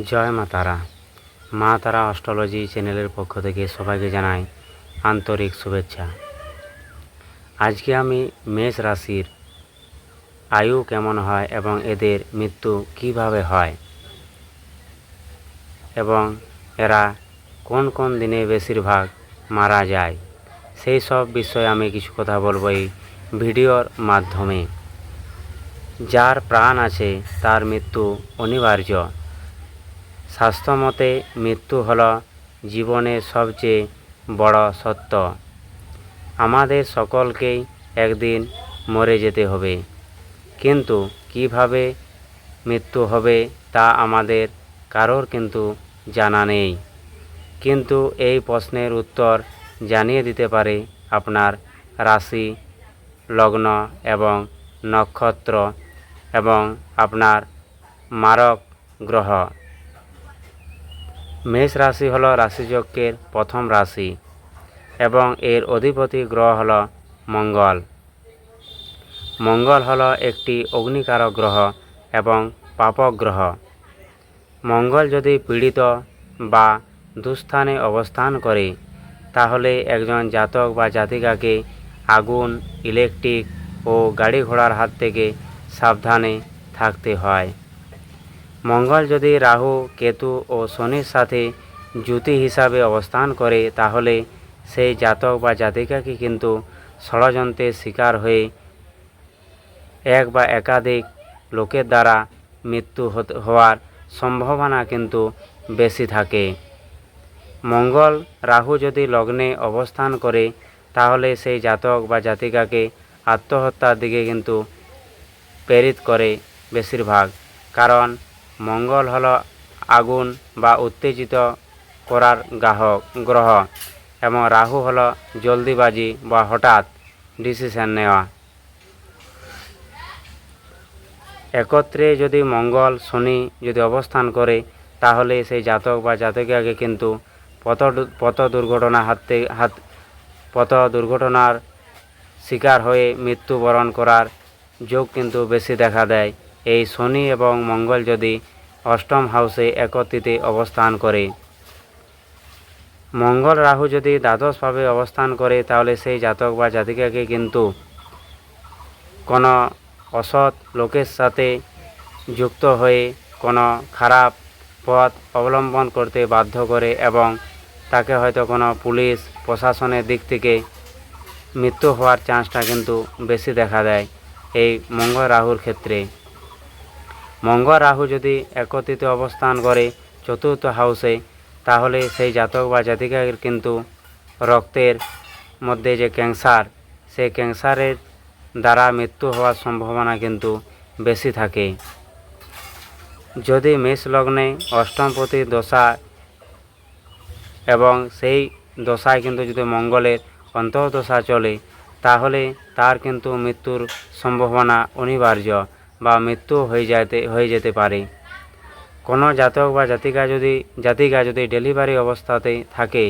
জয় মা তারা। মা তারা অস্ট্রোলজি চ্যানেলের পক্ষ থেকে সবাইকে জানাই আন্তরিক শুভেচ্ছা। আজকে আমি মেষ রাশির আয়ু কেমন হয় এবং এদের মৃত্যু কীভাবে হয় এবং এরা কোন কোন দিনে বেশিরভাগ মারা যায়, সেই সব বিষয়ে আমি কিছু কথা বলব এই ভিডিওর মাধ্যমে। যার প্রাণ আছে তার মৃত্যু অনিবার্য। স্বাস্থ্যমতে মৃত্যু হল জীবনের সবচেয়ে বড় সত্য। আমাদের সকলকেই একদিন মরে যেতে হবে। কিন্তু কীভাবে মৃত্যু হবে তা আমাদের কারোর কিন্তু জানা নেই। কিন্তু এই প্রশ্নের উত্তর জানিয়ে দিতে পারে আপনার রাশি, লগ্ন এবং নক্ষত্র এবং আপনার মারক গ্রহ। মেষ রাশি হলো রাশিচক্রের প্রথম রাশি এবং এর অধিপতি গ্রহ হল মঙ্গল। মঙ্গল হল একটি অগ্নিকারক গ্রহ এবং পাপক গ্রহ। মঙ্গল যদি পীড়িত বা দুস্থানে অবস্থান করে, তাহলে একজন জাতক বা জাতিকাকে আগুন, ইলেকট্রিক ও গাড়ি ঘোড়ার হাত থেকে সাবধানে থাকতে হয়। মঙ্গল যদি রাহু, কেতু ও শনির সাথে জ্যোতি হিসাবে অবস্থান করে, তাহলে সেই জাতক বা জাতিকাকে কিন্তু ষড়যন্ত্রের শিকার হয়ে এক বা একাধিক লোকের দ্বারা মৃত্যু হওয়ার সম্ভাবনা কিন্তু বেশি থাকে। মঙ্গল রাহু যদি লগ্নে অবস্থান করে, তাহলে সেই জাতক বা জাতিকাকে আত্মহত্যার দিকে কিন্তু প্রেরিত করে বেশিরভাগ। কারণ মঙ্গল হল আগুন বা উত্তেজিত করার গ্রাহক গ্রহ। এবং রাহু হল জলদিবাজি বা হঠাৎ ডিসিশন নেওয়া। একত্রে যদি মঙ্গল, শনি যদি অবস্থান করে, তাহলে সেই জাতক বা জাতকিয়াকে কিন্তু পথ পথ দুর্ঘটনা হাতে, হাত, পথ দুর্ঘটনার শিকার হয়ে মৃত্যুবরণ করার যোগ কিন্তু বেশি দেখা দেয়। এই শনি এবং মঙ্গল যদি অষ্টম হাউসে একত্রিতে অবস্থান করে। মঙ্গল রাহু যদি দ্বাদশভাবে অবস্থান করে, তাহলে সেই জাতক বা জাতিকাকে কিন্তু কোনো অসৎ লোকের সাথে যুক্ত হয়ে কোনো খারাপ পথ অবলম্বন করতে বাধ্য করে এবং তাকে হয়তো কোনো পুলিশ, প্রশাসনের দিক থেকে মৃত্যু হওয়ার চান্সটা কিন্তু বেশি দেখা দেয় এই মঙ্গল রাহুর ক্ষেত্রে। মঙ্গল রাহু যদি একত্রিত অবস্থান করে চতুর্থ হাউসে তাহলে সেই জাতক বা জাতিকার কিন্তু রক্তের মধ্যে যে ক্যান্সার সেই ক্যান্সারের দ্বারা মৃত্যু হওয়ার সম্ভাবনা কিন্তু বেশি থাকে। যদি মেষ লগ্নে অষ্টমপতি দশা এবং সেই দশায় কিন্তু যদি মঙ্গলের অন্তর্দশা চলে, তাহলে তার কিন্তু মৃত্যুর সম্ভাবনা অনিবার্য। বা মৃত্যু হয়ে যেতে হয়ে যেতে পারে। কোনো জাতক বা জাতিকা যদি জাতিকা যদি ডেলিভারি অবস্থাতে থাকে,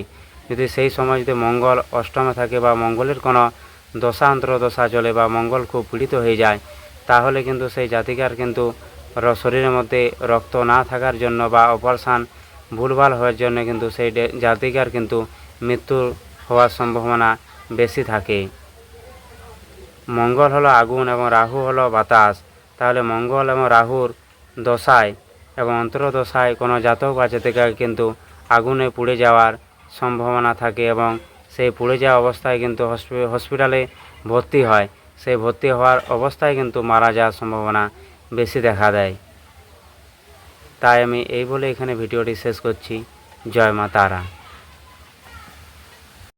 যদি সেই সময় যদি মঙ্গল অষ্টমে থাকে বা মঙ্গলের কোনো দশা, অন্তর্দশা চলে বা মঙ্গল খুব পীড়িত হয়ে যায়, তাহলে কিন্তু সেই জাতিকার কিন্তু শরীরের মধ্যে রক্ত না থাকার জন্য বা অপারেশান ভুলভাল হওয়ার জন্য কিন্তু সেই জাতিকার কিন্তু মৃত্যু হওয়ার সম্ভাবনা বেশি থাকে। মঙ্গল হলো আগুন এবং রাহু হলো বাতাস। তাহলে মঙ্গল এবং রাহুর দশায় এবং অন্তর্দশায় কোনো জাতক বা জাতিকাকে কিন্তু আগুনে পুড়ে যাওয়ার সম্ভাবনা থাকে এবং সেই পুড়ে যাওয়া অবস্থায় কিন্তু হসপিটালে ভর্তি হয়। সেই ভর্তি হওয়ার অবস্থায় কিন্তু মারা যাওয়ার সম্ভাবনা বেশি দেখা দেয়। তাই আমি এই বলে এখানে ভিডিওটি শেষ করছি। জয় মা তারা।